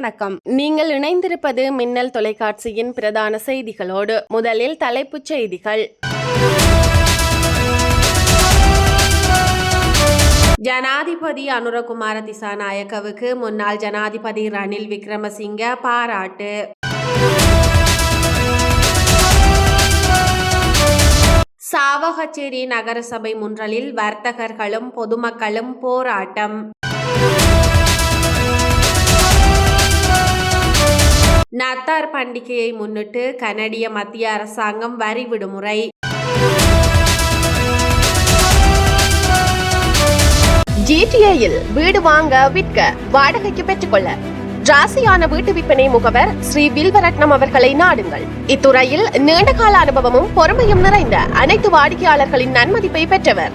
வணக்கம். நீங்கள் இணைந்திருப்பது மின்னல் தொலைக்காட்சியின் பிரதான செய்திகளோடு முதலில் தலைப்புச் செய்திகள். ஜனாதிபதி அனுரகுமார திசாநாயக்கவுக்கு முன்னாள் ஜனாதிபதி ரணில் விக்ரமசிங்க பாராட்டு. சாவகச்சேரி நகரசபை முன்றலில் வர்த்தகர்களும் பொதுமக்களும் போராட்டம். நத்தார் பண்டிகையை முன்னிட்டு கனடிய மத்திய அரசாங்கம் வரி விடுமுறை ஜிடிஏயில் வீடு வாங்க விற்க வாடகைக்கு பெற்றுக்கொள்ள. ராசியான வீட்டு விற்பனை முகவர் ஸ்ரீ வில்வரட்னம் அவர்களை நாடுங்கள். இத்துறையில் நீண்டகால அனுபவமும் பொறுமையும் நிறைந்த அனைத்து வாடிக்கையாளர்களின் நன்மதிப்பை பெற்றவர்.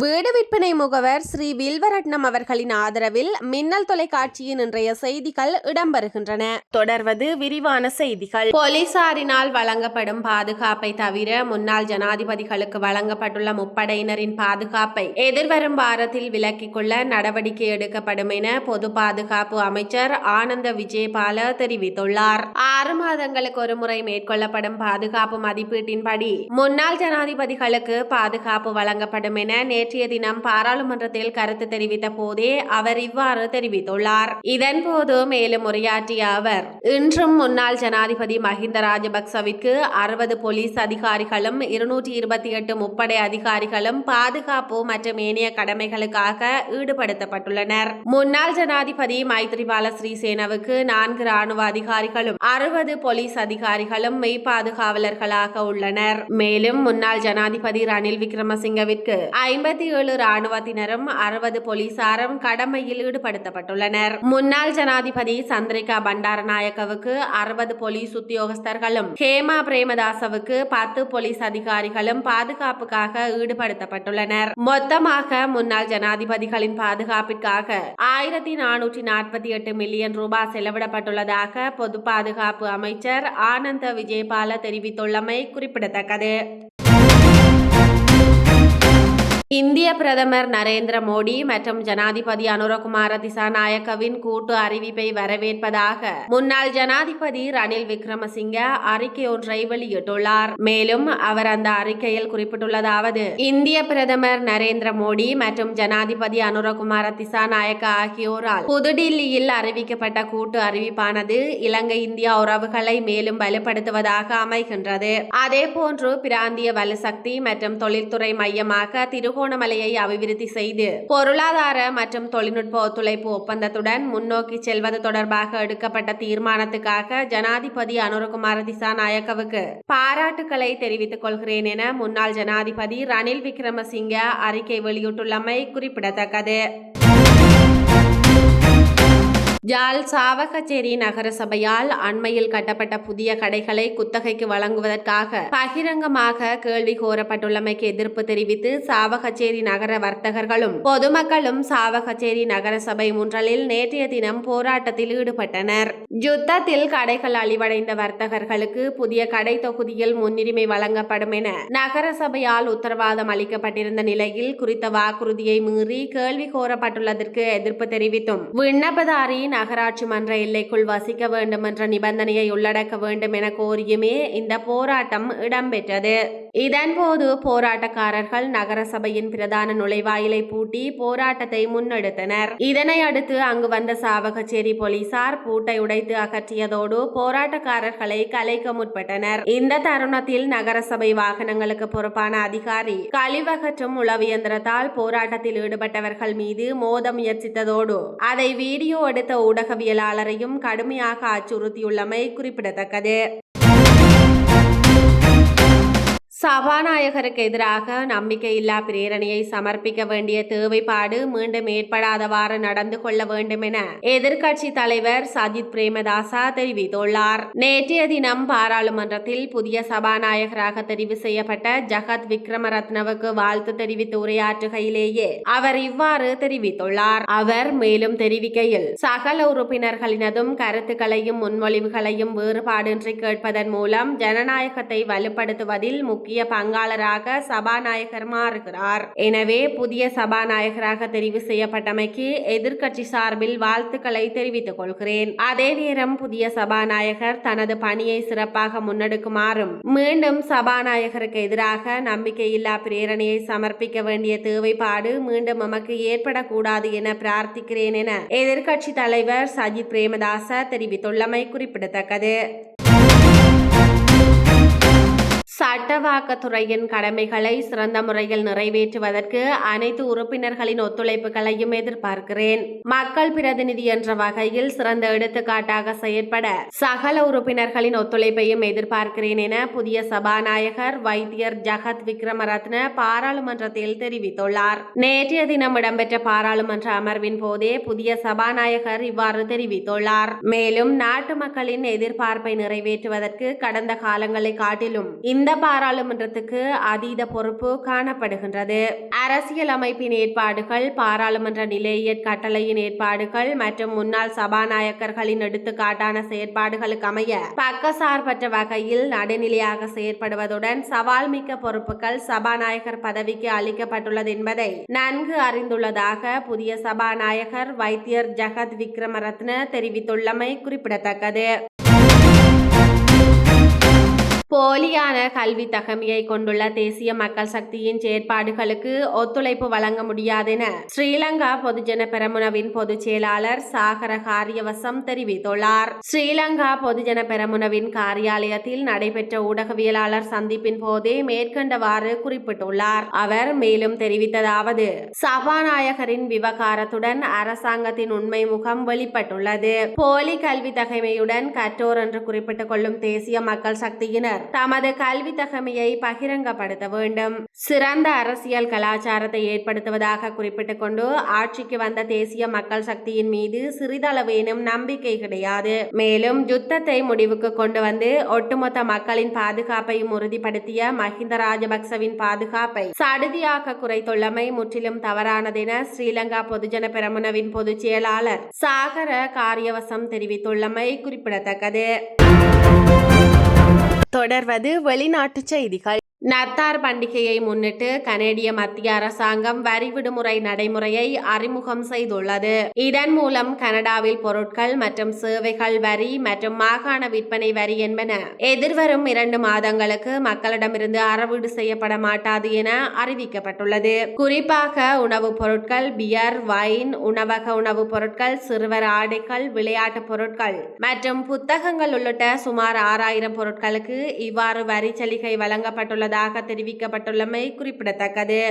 வீடு விற்பனை முகவர் ஸ்ரீ வில்வரட்னம் அவர்களின் ஆதரவில் மின்னல் தொலைக்காட்சியின் இன்றைய செய்திகள் இடம்பெறுகின்றன. தொடர்வது விரிவான செய்திகள். போலீசாரினால் வழங்கப்படும் பாதுகாப்பை தவிர முன்னாள் ஜனாதிபதிகளுக்கு வழங்கப்பட்டுள்ள முப்படையினரின் பாதுகாப்பை எதிர்வரும் வாரத்தில் விலக்கிக் கொள்ள நடவடிக்கை எடுக்கப்படும் என பொது பாதுகாப்பு அமைச்சர் ஆனந்த விஜயபால தெரிவித்துள்ளார். ஆறு மாதங்களுக்கு ஒரு முறை மேற்கொள்ளப்படும் பாதுகாப்பு மதிப்பீட்டின்படி முன்னாள் ஜனாதிபதிகளுக்கு பாதுகாப்பு வழங்கப்படும் என நேற்றைய தினம் பாராளுமன்றத்தில் கருத்து தெரிவித்த போதே அவர் இவ்வாறு தெரிவித்துள்ளார். இதன்போது மேலும் உரையாற்றிய அவர் இன்றும் முன்னாள் ஜனாதிபதி மஹிந்த ராஜபக்சவிற்கு அறுபது போலீஸ் அதிகாரிகளும் இருநூற்றி இருபத்தி எட்டு முப்படை அதிகாரிகளும் பாதுகாப்பு மற்றும் ஏனைய கடமைகளுக்காக ஈடுபடுத்தப்பட்டுள்ளனர். முன்னாள் ஜனாதிபதி மைத்ரிபால ஸ்ரீசேனவுக்கு நான்கு ராணுவ அதிகாரிகளும் அறுபது போலீஸ் அதிகாரிகளும் மெய் பாதுகாவலர்களாக உள்ளனர். மேலும் முன்னாள் ஜனாதிபதி ரணில் விக்ரமசிங்கவிற்கு ஐம்பத்தி ஏழு ராணுவத்தினரும் அறுபது போலீசாரும் கடமையில் ஈடுபடுத்தப்பட்டுள்ளனர். முன்னாள் ஜனாதிபதி சந்திரிகா பண்டாரநாயக்கவுக்கு அறுபது போலீஸ் உத்தியோகஸ்தர்களும் ஹேமா பிரேமதாசவுக்கு பத்து போலீஸ் அதிகாரிகளும் பாதுகாப்புக்காக ஈடுபடுத்தப்பட்டுள்ளனர். மொத்தமாக முன்னாள் ஜனாதிபதிகளின் பாதுகாப்பிற்காக ஆயிரத்தி நானூற்றி நாற்பத்தி எட்டு மில்லியன் ரூபாய் செலவிடப்பட்டுள்ளதாக பொது பாதுகாப்பு அமைச்சர் ஆனந்த விஜயபால தெரிவித்துள்ளமை குறிப்பிடத்தக்கது. இந்திய பிரதமர் நரேந்திர மோடி மற்றும் ஜனாதிபதி அனுரகுமார திசாநாயக்கவின் கூட்டு அறிவிப்பை வரவேற்பதாக முன்னாள் ஜனாதிபதி ரணில் விக்ரமசிங்க அறிக்கை ஒன்றை வெளியிட்டுள்ளார். மேலும் அவர் அந்த அறிக்கையில் குறிப்பிட்டுள்ளதாவது இந்திய பிரதமர் நரேந்திர மோடி மற்றும் ஜனாதிபதி அனுரகுமார திசாநாயக்க ஆகியோரால் புதுடில்லியில் அறிவிக்கப்பட்ட கூட்டு அறிவிப்பானது இலங்கை இந்தியா உறவுகளை மேலும் வலுப்படுத்துவதாக அமைகின்றது. அதேபோன்று பிராந்திய வலுசக்தி மற்றும் தொழில்துறை மையமாக திரு திருகோணமலையை அபிவிருத்தி செய்து பொருளாதார மற்றும் தொழில்நுட்ப ஒத்துழைப்பு ஒப்பந்தத்துடன் முன்னோக்கி செல்வது தொடர்பாக எடுக்கப்பட்ட தீர்மானத்துக்காக ஜனாதிபதி அனுரகுமார திசாநாயக்கவுக்கு பாராட்டுக்களை தெரிவித்துக் கொள்கிறேன் என முன்னாள் ஜனாதிபதி ரணில் விக்ரமசிங்க அறிக்கை வெளியிட்டுள்ளமை குறிப்பிடத்தக்கது. யாழ் சாவகச்சேரி நகரசபையால் அண்மையில் கட்டப்பட்ட புதிய கடைகளை குத்தகைக்கு வழங்குவதற்காக பகிரங்கமாக கேள்வி கோரப்பட்டுள்ளமைக்கு எதிர்ப்பு தெரிவித்து சாவகச்சேரி நகர வர்த்தகர்களும் பொதுமக்களும் சாவகச்சேரி நகரசபை முன்றலில் நேற்றைய தினம் போராட்டத்தில் ஈடுபட்டனர். யுத்தத்தில் கடைகள் அழிவடைந்த வர்த்தகர்களுக்கு புதிய கடை தொகுதியில் முன்னுரிமை வழங்கப்படும் என நகரசபையால் உத்தரவாதம் அளிக்கப்பட்டிருந்த நிலையில் குறித்த வாக்குறுதியை மீறி கேள்வி கோரப்பட்டுள்ளதற்கு எதிர்ப்பு தெரிவித்தும் விண்ணப்பதாரி நகராட்சி மன்ற எல்லைக்குள் வசிக்க வேண்டும் என்ற நிபந்தனையை உள்ளடக்க வேண்டும் என கோரியுமே இந்த போராட்டம் இடம்பெற்றது. இதன்போது போராட்டக்காரர்கள் நகரசபையின் பிரதான நுழைவாயிலை பூட்டி போராட்டத்தை முன்னெடுத்தனர். இதனை அடுத்து அங்கு வந்த சாவகச்சேரி போலீசார் பூட்டை உடைத்து அகற்றியதோடு போராட்டக்காரர்களை கலைக்க முற்பட்டனர். இந்த தருணத்தில் நகரசபை வாகனங்களுக்கு பொறுப்பான அதிகாரி கழிவகற்றும் உளவியந்திரத்தால் போராட்டத்தில் ஈடுபட்டவர்கள் மீது மோத முயற்சித்ததோடு அதை வீடியோ எடுத்த ஊடகவியலாளரையும் கடுமையாக அச்சுறுத்தியுள்ளமை குறிப்பிடத்தக்கது. சபாநாயகருக்கு எதிராக நம்பிக்கையில்லா பிரேரணையை சமர்ப்பிக்க வேண்டிய தேவைப்பாடு மீண்டும் ஏற்படாதவாறு நடந்து கொள்ள வேண்டும் என எதிர்க்கட்சி தலைவர் சஜித் பிரேமதாசா தெரிவித்துள்ளார். நேற்றைய தினம் பாராளுமன்றத்தில் புதிய சபாநாயகராக தெரிவு செய்யப்பட்ட ஜகத் விக்ரமரத்னவுக்கு வாழ்த்து தெரிவித்து உரையாற்றுகையிலேயே அவர் இவ்வாறு தெரிவித்துள்ளார். அவர் மேலும் தெரிவிக்கையில் சகல உறுப்பினர்களினதும் கருத்துக்களையும் முன்மொழிவுகளையும் வேறுபாடின்றி கேட்பதன் மூலம் ஜனநாயகத்தை வலுப்படுத்துவதில் முக்கிய பங்காளராக சபாநாயகர் மாறுகிறார் எனவே புதிய சபாநாயகராக தெரிவு செய்யப்பட்டமைக்கு எதிர்க்கட்சி சார்பில் வாழ்த்துக்களை தெரிவித்துக் கொள்கிறேன். அதே நேரம் புதிய சபாநாயகர் தனது பணியை சிறப்பாக முன்னெடுக்குமாறும் மீண்டும் சபாநாயகருக்கு எதிராக நம்பிக்கையில்லா பிரேரணையை சமர்ப்பிக்க வேண்டிய தேவைப்பாடு மீண்டும் நமக்கு ஏற்படக்கூடாது என பிரார்த்திக்கிறேன் என எதிர்க்கட்சி தலைவர் சஜித் பிரேமதாச தெரிவித்துள்ளமை குறிப்பிடத்தக்கது. சட்டவாக்கத்துறையின் கடமைகளை சிறந்த முறையில் நிறைவேற்றுவதற்கு அனைத்து உறுப்பினர்களின் ஒத்துழைப்புகளையும் எதிர்பார்க்கிறேன். மக்கள் பிரதிநிதி என்ற வகையில் சிறந்த எடுத்துக்காட்டாக செயற்பட சகல உறுப்பினர்களின் ஒத்துழைப்பையும் எதிர்பார்க்கிறேன் என புதிய சபாநாயகர் வைத்தியர் ஜகத் விக்ரமரத்ன பாராளுமன்றத்தில் தெரிவித்துள்ளார். நேற்றைய தினம் இடம்பெற்ற பாராளுமன்ற அமர்வின் போதே புதிய சபாநாயகர் இவ்வாறு தெரிவித்துள்ளார். மேலும் நாட்டு மக்களின் எதிர்பார்ப்பை நிறைவேற்றுவதற்கு கடந்த காலங்களை காட்டிலும் இந்த பாராளுமன்றத்துக்கு அதீத பொறுப்பு காணப்படுகின்றது. அரசியல் அமைப்பின் ஏற்பாடுகள் பாராளுமன்ற நிலையியற் கட்டளையின் ஏற்பாடுகள் மற்றும் முன்னாள் சபாநாயகர்களின் எடுத்துக்காட்டான செயற்பாடுகளுக்கு அமைய பக்கசார்பற்ற வகையில் நடுநிலையாக செயற்படுவதுடன் சவால் மிக்க பொறுப்புகள் சபாநாயகர் பதவிக்கு அளிக்கப்பட்டுள்ளது என்பதை நன்கு அறிந்துள்ளதாக புதிய சபாநாயகர் வைத்தியர் ஜகத் விக்ரமரத்ன தெரிவித்துள்ளமை குறிப்பிடத்தக்கது. போலியான கல்வி தகமையை கொண்டுள்ள தேசிய மக்கள் சக்தியின் செயற்பாடுகளுக்கு ஒத்துழைப்பு வழங்க முடியாதென ஸ்ரீலங்கா பொதுஜன பெரமுனவின் பொதுச் செயலாளர் சாகர காரியவசம் தெரிவித்துள்ளார். ஸ்ரீலங்கா பொதுஜன பெரமுனவின் காரியாலயத்தில் நடைபெற்ற ஊடகவியலாளர் சந்திப்பின் போதே மேற்கண்டவாறு குறிப்பிட்டுள்ளார். அவர் மேலும் தெரிவித்ததாவது சபாநாயகரின் விவகாரத்துடன் அரசாங்கத்தின் உண்மை முகம் வெளிப்பட்டுள்ளது. போலி கல்வி தகைமையுடன் கற்றோர் என்று குறிப்பிட்டுக் கொள்ளும் தேசிய மக்கள் சக்தியினர் தமது கல்வி தகமையை பகிரங்கப்படுத்த வேண்டும். சிறந்த அரசியல் கலாச்சாரத்தை ஏற்படுத்துவதாக குறிப்பிட்டுக் கொண்டு ஆட்சிக்கு வந்த தேசிய மக்கள் சக்தியின் மீது சிறிதளவேனும் நம்பிக்கை கிடையாது. மேலும் யுத்தத்தை முடிவுக்கு கொண்டு வந்து ஒட்டுமொத்த மக்களின் பாதுகாப்பையும் உறுதிப்படுத்திய மஹிந்த ராஜபக்சவின் பாதுகாப்பை சடுதியாக குறைத்துள்ளமை முற்றிலும் தவறானதென ஸ்ரீலங்கா பொதுஜன பெரமுனவின் பொதுச் செயலாளர் சாகர காரியவசம் தெரிவித்துள்ளமை குறிப்பிடத்தக்கது. தொடர்வது வெளிநாட்டு செய்திகள். நத்தார் பண்டிகையை முன்னிட்டு கனேடிய மத்திய அரசாங்கம் வரி விடுமுறை நடைமுறையை அறிமுகம் செய்துள்ளது. இதன் மூலம் கனடாவில் பொருட்கள் மற்றும் சேவைகள் வரி மற்றும் மாகாண விற்பனை வரி என்பன எதிர்வரும் இரண்டு மாதங்களுக்கு மக்களிடமிருந்து அறவீடு செய்யப்பட மாட்டாது என அறிவிக்கப்பட்டுள்ளது. குறிப்பாக உணவுப் பொருட்கள் பியர் வைன் உணவக உணவுப் பொருட்கள் சிறுவர் ஆடைகள் விளையாட்டுப் பொருட்கள் மற்றும் புத்தகங்கள் உள்ளிட்ட சுமார் ஆறாயிரம் பொருட்களுக்கு இவ்வாறு வரி சலுகை வழங்கப்பட்டுள்ளதாக தெரிவிக்கப்பட்டுள்ளமை குறிப்பிடத்தக்கது.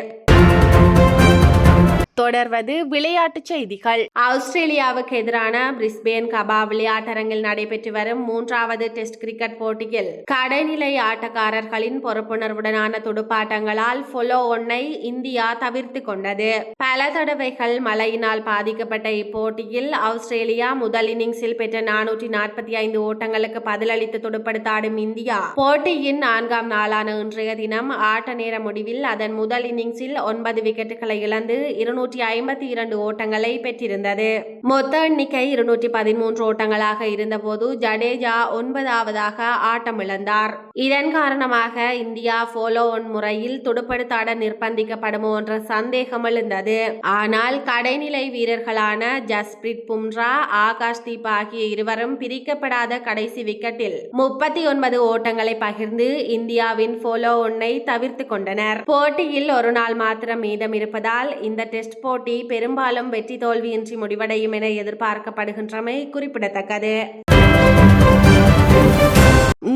தொடர்வது விளையாட்டுச் செய்திகள். ஆஸ்திரேலியாவுக்கு எதிரான பிரிஸ்பேன் கபா விளையாட்டரங்கில் நடைபெற்று வரும் மூன்றாவது டெஸ்ட் கிரிக்கெட் போட்டியில் கடைநிலை ஆட்டக்காரர்களின் பொறுப்புணர்வுடனான துடுப்பாட்டங்களால் ஃபொலோ ஒன்னை இந்தியா தவிர்த்து கொண்டது. பல தடவைகள் மழையினால் பாதிக்கப்பட்ட இப்போட்டியில் ஆஸ்திரேலியா முதல் இன்னிங்ஸில் பெற்ற நானூற்றி நாற்பத்தி ஐந்து ஓட்டங்களுக்கு பதிலளித்து துடுப்படுத்தாடும் இந்தியா. போட்டியின் நான்காம் நாளான இன்றைய தினம் ஆட்ட நேர முடிவில் அதன் முதல் இன்னிங்ஸில் ஒன்பது விக்கெட்டுகளை இழந்து இருநூறு இருநூற்றி ஐம்பத்தி இரண்டு ஓட்டங்களை பெற்றிருந்தது. மொத்த எண்ணிக்கை இருநூற்றி பதிமூன்று ஓட்டங்களாக இருந்தபோது ஜடேஜா ஒன்பதாவதாக ஆட்டமிழந்தார். இதன் காரணமாக இந்தியா ஃபாலோ ஒன் முறையில் துடுப்படுத்தாட நிர்பந்திக்கப்படுமோ என்ற சந்தேகம் எழுந்தது. ஆனால் கடைநிலை வீரர்களான ஜஸ்பிரித் பும்ரா ஆகாஷ் தீப் ஆகிய இருவரும் பிரிக்கப்படாத கடைசி விக்கெட்டில் முப்பத்தி ஒன்பது ஓட்டங்களை பகிர்ந்து இந்தியாவின் ஃபாலோ ஒன்னை தவிர்த்து கொண்டனர். போட்டியில் ஒரு நாள் மாத்திரம் மீதம் இருப்பதால் இந்த டெஸ்ட் போட்டி பெரும்பாலும் வெற்றி தோல்வியின்றி முடிவடையும் என எதிர்பார்க்கப்படுகின்றமை குறிப்பிடத்தக்கது.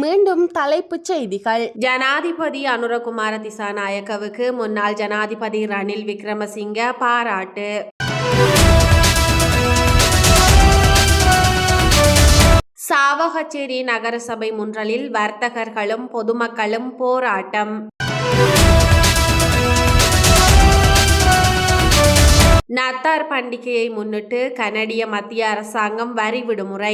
மீண்டும் தலைப்புச் செய்திகள். ஜனாதிபதி அனுரகுமார திசாநாயக்கவுக்கு முன்னாள் ஜனாதிபதி ரணில் விக்ரமசிங்க பாராட்டு. சாவகச்சேரி நகரசபை முன்றலில் வர்த்தகர்களும் பொதுமக்களும் போராட்டம். நத்தார் பண்டிகையை முன்னிட்டு கனடிய மத்திய அரசாங்கம் வரி விடுமுறை.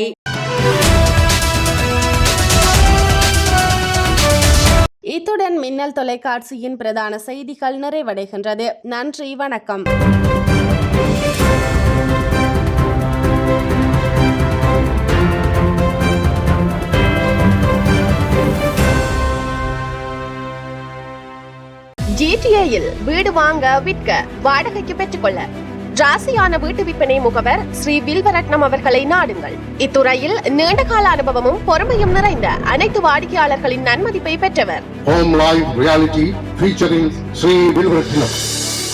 இத்துடன் மின்னல் தொலைக்காட்சியின் பிரதான செய்திகள் நிறைவடைகின்றது. நன்றி வணக்கம். ஜிடிஏயில் வீடு வாங்க விற்க வாடகைக்கு பெற்றுக்கொள்ள ராசியான வீட்டு விற்பனை முகவர் ஸ்ரீ வில்வரட்னம் அவர்களை நாடுங்கள். இத்துறையில் நீண்டகால அனுபவமும் பொறுமையும் நிறைந்த அனைத்து வாடிக்கையாளர்களின் நன்மதிப்பை பெற்றவர். Home Live Reality featuring Sri Vilvaratnam.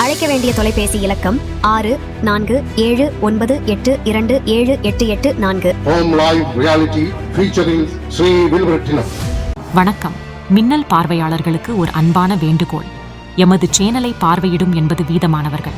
அழைக்க வேண்டிய தொலைபேசி இலக்கம் ஆறு நான்கு ஏழு ஒன்பது எட்டு இரண்டு ஏழு எட்டு எட்டு நான்கு. Home Live Reality featuring Sri Vilvaratnam. வணக்கம். மின்னல் பார்வையாளர்களுக்கு ஒரு அன்பான வேண்டுகோள். எமது சேனலை பார்வையிடும் என்பது வீதமானவர்கள்.